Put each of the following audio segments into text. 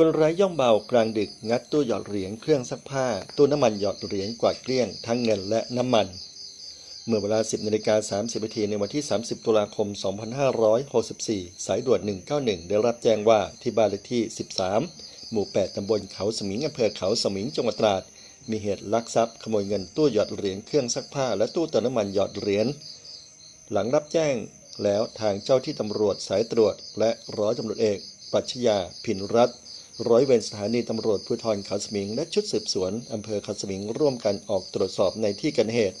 คนร้ายย่องเบากลางดึกงัดตู้หยอดเหรียญเครื่องซักผ้า ตู้น้ำมันหยอดเหรียญกวาดเกลี้ยงทั้งเงินและน้ำมัน เมื่อเวลา 10นาฬิกา30นาทีในวันที่ 30 ตุลาคม 2564 สายด่วน 191 ได้รับแจ้งว่าที่บ้านเลขที่ 13 หมู่ 8 ตำบลเขาสมิงอำเภอเขาสมิงจังหวัดตราด มีเหตุลักทรัพย์ขโมยเงินตู้หยอดเหรียญเครื่องซักผ้าและตู้เติมน้ำมันหยอดเหรียญหลังรับแจ้งแล้วทางเจ้าที่ตำรวจสายตรวจ และร้อยตำรวจเอก ปัชญา พินรัตน์ ร้อยเวรสถานีตำรวจภูธรเขาสมิง และชุดสืบสวนอำเภอเขาสมิงร่วมกันออกตรวจสอบในที่เกิดเหตุ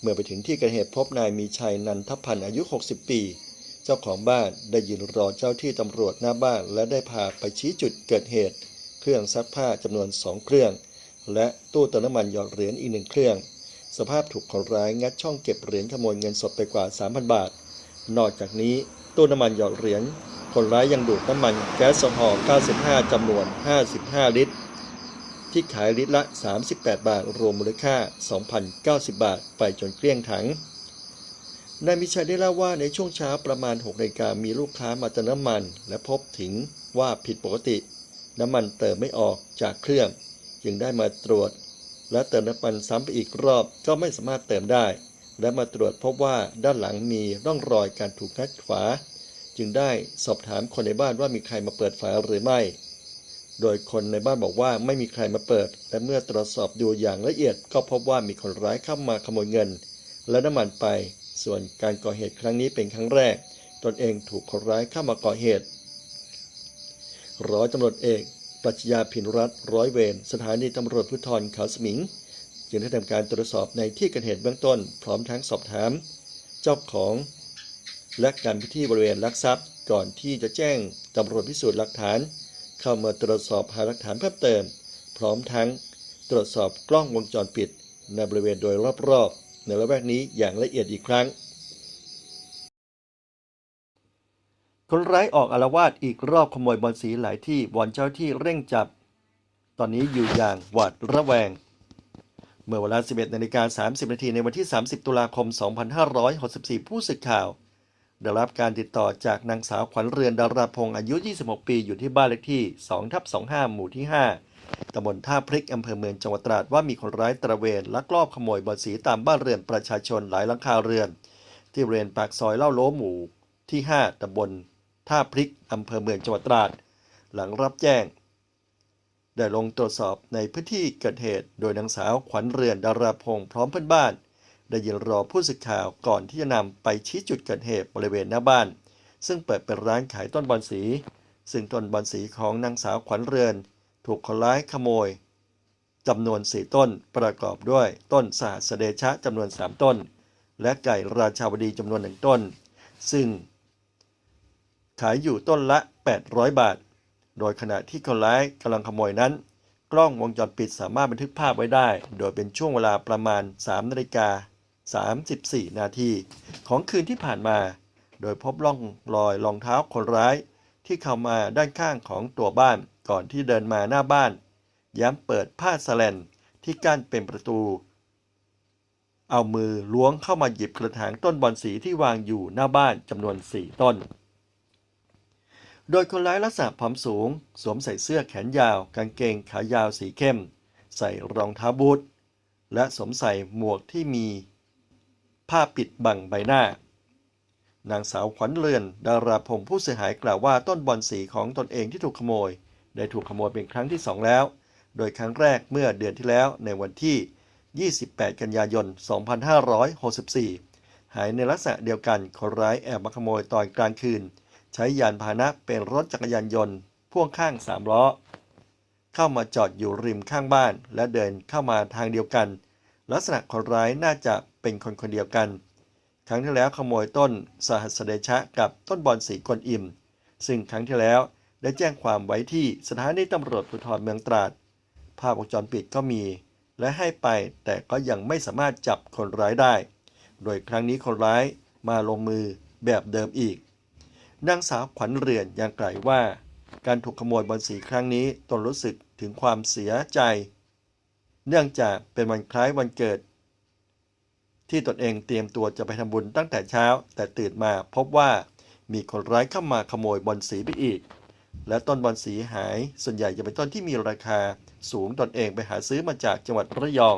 เมื่อไปถึงที่เกิดเหตุพบนายมีชัยนันทพันธ์อายุ 60 ปี เจ้าของบ้านได้ยืนรอเจ้าที่ตำรวจหน้าบ้าน และได้พาไปชี้จุดเกิดเหตุ เครื่องซักผ้าจำนวนสองเครื่อง และตู้เติมน้ำมันหยอดเหรียญอีกหนึ่งเครื่อง สภาพถูกคนร้ายงัดช่องเก็บเหรียญขโมยเงินสดไปกว่า 3,000 บาท นอกจากนี้ตู้น้ำมันหยอดเหรียญ คนร้ายยังดูดน้ำมันแก๊สโซฮอล์95 จำนวน 55 ลิตร ที่ขายลิตรละ 38 บาท รวมมูลค่า 2,090 บาท ไปจนเกลี้ยงถัง นายมิชัยได้เล่าว่าในช่วงเช้าประมาณ 6นาฬิกามีลูกค้ามาเติมน้ำมัน และพบถึงว่าผิดปกติ น้ำมันเติมไม่ออกจากเครื่อง จึงได้มาตรวจ และเติมน้ำมันซ้ำไปอีกรอบก็ไม่สามารถเติมได้ และมาตรวจพบว่าด้านหลังมีร่องรอยการถูกงัดฝา จึงได้สอบถามคนในบ้านว่ามีใครมาเปิดฝาหรือไม่ โดยคนในบ้านบอกว่าไม่มีใครมาเปิด และเมื่อตรวจสอบดูอย่างละเอียด ก็พบว่ามีคนร้ายเข้ามาขโมยเงิน และน้ำมันไป ส่วนการก่อเหตุครั้งนี้เป็นครั้งแรก ตนเองถูกคนร้ายเข้ามาก่อเหตุ ร้อยตำรวจเอกปรัชญาพินรัตน์ร้อยเวรสถานีตำรวจภูธรเขาสมิง จึงได้ทำการตรวจสอบในที่เกิดเหตุเบื้องต้น พร้อมทั้งสอบถาม เจ้าของ และการพิธีบริเวณลักทรัพย์ ก่อนที่จะแจ้งตำรวจพิสูจน์หลักฐาน เข้ามาตรวจสอบหาหลักฐานเพิ่มเติม พร้อมทั้งตรวจสอบกล้องวงจรปิด ในบริเวณโดยรอบๆในละแวกนี้อย่างละเอียดอีกครั้ง คนร้ายออกอารวาสอีกรอบขโมยบอลสีหลายที่วอนเจ้าที่เร่งจับ ตอนนี้อยู่อย่างหวาดระแวงเมื่อเวลา 11นาฬิกา30 นาทีในวันที่ 30 ตุลาคม 2564 ผู้สื่อข่าว ได้รับการติดต่อจากนางสาวขวัญเรือนดาราพงศ์อายุ 26 ปีอยู่ที่บ้านเลขที่2ทับ25 หมู่ที่ 5ตำบลท่าพริกอำเภอเมืองจังหวัดตราดว่ามีคนร้ายตระเวนลักลอบขโมยบอลสีตามบ้านเรือนประชาชนหลายหลังคาเรือน ที่บริเวณปากซอยเล่าโลหมู่ที่ 5ตำบลท่าพริกอำเภอเมืองจังหวัดตราด หลังรับแจ้ง ได้ลงตรวจสอบในพื้นที่เกิดเหตุ โดยนางสาวขวัญเรือนดาราพงศ์พร้อมเพื่อนบ้าน ได้ยืนรอผู้สื่อข่าวก่อนที่จะนำไปชี้จุดเกิดเหตุบริเวณหน้าบ้าน ซึ่งเปิดเป็นร้านขายต้นบอนสี ซึ่งต้นบอนสีของนางสาวขวัญเรือน ถูกคนร้ายขโมยจำนวน4ต้นประกอบด้วยต้นสหัสเดชะจำนวน3ต้น และไก่ราชาวดีจำนวนหนึ่งต้น ซึ่ง ขายอยู่ต้นละ 800 บาท โดยขณะที่คนร้ายกำลังขโมยนั้น กล้องวงจรปิดสามารถบันทึกภาพไว้ได้ โดยเป็นช่วงเวลาประมาณ3นาฬิกา 34 นาที ของคืนที่ผ่านมา โดยพบร่องรอยรองเท้าคนร้าย ที่เข้ามาด้านข้างของตัวบ้านก่อนที่เดินมาหน้าบ้าน ย้ำเปิดผ้าสแลนที่กั้นเป็นประตู เอามือล้วงเข้ามาหยิบกระถางต้นบอนสีที่วางอยู่หน้าบ้านจำนวน 4 ต้น โดยคนร้ายลักษณะผอมสูง สวมใส่เสื้อแขนยาว กางเกงขายาวสีเข้ม ใส่รองเท้าบูทและสวมใส่หมวกที่มี ผ้าปิดบังใบหน้า นางสาวขวัญเรือน ดาราพงผู้เสียหายกล่าวว่าต้นบอนสีของตนเองที่ถูกขโมย ได้ถูกขโมยเป็นครั้งที่สองแล้ว โดยครั้งแรกเมื่อเดือนที่แล้วในวันที่ 28 กันยายน 2564 หายในลักษณะเดียวกันคนร้ายแอบมาขโมยตอนกลางคืน ใช้ยานพาหนะเป็นรถจักรยานยนต์พ่วงข้างสามล้อ เข้ามาจอดอยู่ริมข้างบ้าน และเดินเข้ามาทางเดียวกัน ลักษณะคนร้ายน่าจะเป็นคนคนเดียวกัน ครั้งที่แล้วขโมยต้นสหัสเดชะกับต้นบอนสีกวนอิม ซึ่งครั้งที่แล้วได้แจ้งความไว้ที่สถานีตำรวจภูธรเมืองตราด ภาพวงจรปิดก็มี และให้ไปแต่ก็ยังไม่สามารถจับคนร้ายได้ โดยครั้งนี้คนร้ายมาลงมือแบบเดิมอีก นางสาวขวัญเรือนยังกล่าวว่า การถูกขโมยบอลสีครั้งนี้ตนรู้สึกถึงความเสียใจ เนื่องจากเป็นวันคล้ายวันเกิด ที่ตนเองเตรียมตัวจะไปทำบุญตั้งแต่เช้า แต่ตื่นมาพบว่ามีคนร้ายเข้ามาขโมยบอลสีไปอีก และต้นบอนสีหายส่วนใหญ่จะเป็นต้นที่มีราคาสูงตนเองไปหาซื้อมาจากจังหวัดระยอง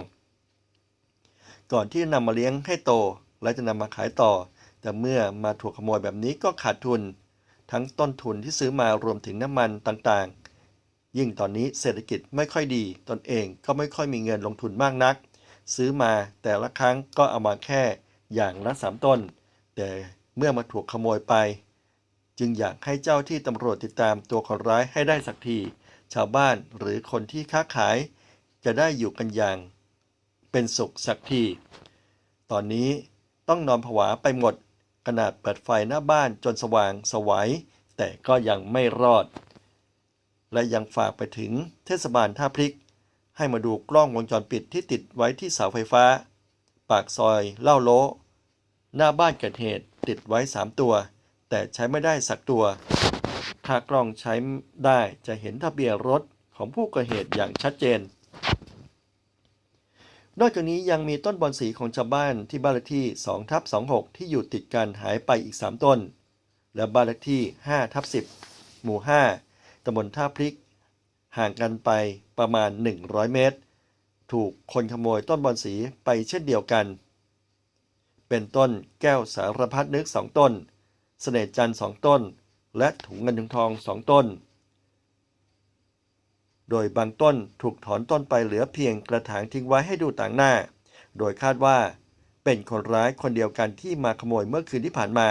ก่อนที่จะนำมาเลี้ยงให้โตและจะนำมาขายต่อ แต่เมื่อมาถูกขโมยแบบนี้ก็ขาดทุน ทั้งต้นทุนที่ซื้อมารวมถึงน้ำมันต่างๆ ยิ่งตอนนี้เศรษฐกิจไม่ค่อยดี ตนเองก็ไม่ค่อยมีเงินลงทุนมากนัก ซื้อมาแต่ละครั้งก็เอามาแค่อย่างละสามต้น แต่เมื่อมาถูกขโมยไป จึงอยากให้เจ้าที่ตำรวจติดตามตัวคนร้ายให้ได้สักที ชาวบ้านหรือคนที่ค้าขาย จะได้อยู่กันอย่าง เป็นสุขสักที ตอนนี้ต้องนอนผวาไปหมดขนาดเปิดไฟหน้าบ้านจนสว่างสวัยแต่ก็ยังไม่รอด และยังฝากไปถึงเทศบาลท่าพริก ให้มาดูกล้องวงจรปิดที่ติดไว้ที่เสาไฟฟ้า ปากซอยเล่าโลหน้าบ้านเกิดเหตุติดไว้ 3 ตัว แต่ใช้ไม่ได้สักตัว ถ้ากล้องใช้ได้จะเห็นทะเบียนรถของผู้ก่อเหตุอย่างชัดเจน นอกจากนี้ยังมีต้นบอนสีของชาวบ้านที่บ้านเลขที่2ทับ26 ที่อยู่ติดกันหายไปอีก 3 ต้น และบ้านเลขที่5ทับ10 หมู่ 5 ตำบลท่าพริก ห่างกันไปประมาณ 100 เมตร ถูกคนขโมยต้นบอนสีไปเช่นเดียวกัน เป็นต้นแก้วสารพัดนึก2ต้นเสน่จันทร์2ต้น และถุงเงินถุงทอง2ต้น โดยบางต้นถูกถอนต้นไปเหลือเพียงกระถางทิ้งไว้ให้ดูต่างหน้า โดยคาดว่าเป็นคนร้ายคนเดียวกันที่มาขโมยเมื่อคืนที่ผ่านมา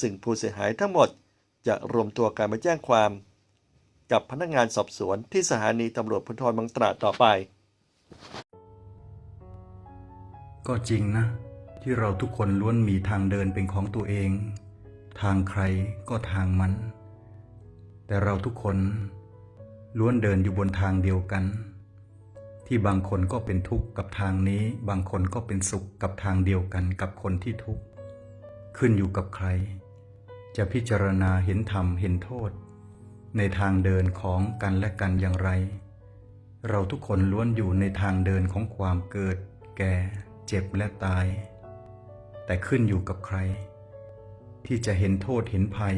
ซึ่งผู้เสียหายทั้งหมดจะรวมตัวกันมาแจ้งความ กับพนักงานสอบสวนที่สถานีตำรวจภูธรบางตราดต่อไป ก็จริงนะ ที่เราทุกคนล้วนมีทางเดินเป็นของตัวเอง ทางใครก็ทางมัน แต่เราทุกคนล้วนเดินอยู่บนทางเดียวกัน ที่บางคนก็เป็นทุกข์กับทางนี้ บางคนก็เป็นสุขกับทางเดียวกันกับคนที่ทุกข์ขึ้นอยู่กับใคร จะพิจารณาเห็นธรรมเห็นโทษ ในทางเดินของกันและกันอย่างไร เราทุกคนล้วนอยู่ในทางเดินของความเกิด แก่ เจ็บและตาย แต่ขึ้นอยู่กับใคร ที่จะเห็นโทษเห็นภัย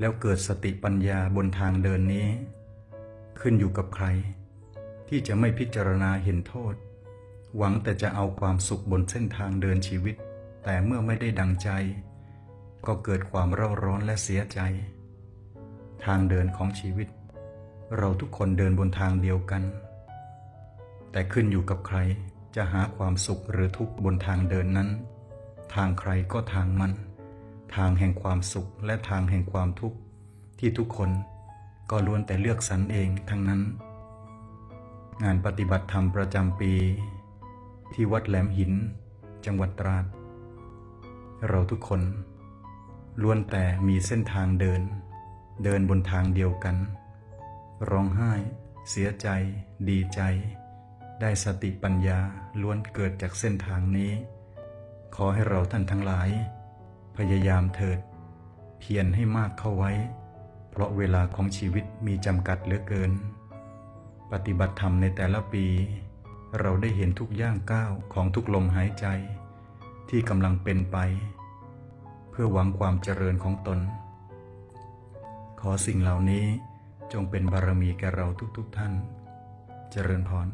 แล้วเกิดสติปัญญาบนทางเดินนี้ ขึ้นอยู่กับใคร ที่จะไม่พิจารณาเห็นโทษ หวังแต่จะเอาความสุขบนเส้นทางเดินชีวิต แต่เมื่อไม่ได้ดังใจ ก็เกิดความเร่าร้อนและเสียใจ ทางเดินของชีวิต เราทุกคนเดินบนทางเดียวกัน แต่ขึ้นอยู่กับใครจะหาความสุขหรือทุกข์บนทางเดินนั้น ทางใครก็ทางมัน ทางแห่งความสุขและทางแห่งความทุกข์ที่ทุกคนก็ล้วนแต่เลือกสรรเองทั้งนั้น งานปฏิบัติธรรมประจำปี ที่วัดแหลมหิน จังหวัดตราด เราทุกคนล้วนแต่มีเส้นทางเดิน เดินบนทางเดียวกัน ร้องไห้ เสียใจ ดีใจ ได้สติปัญญาล้วนเกิดจากเส้นทางนี้ ขอให้เราท่านทั้งหลาย พยายามเถิด เพียรให้มากเข้าไว้ เพราะเวลาของชีวิตมีจำกัดเหลือเกิน ปฏิบัติธรรมในแต่ละปี เราได้เห็นทุกย่างก้าวของทุกลมหายใจ ที่กำลังเป็นไป เพื่อหวังความเจริญของตน ขอสิ่งเหล่านี้จงเป็นบารมีแก่เราทุกๆทท่าน เจริญพร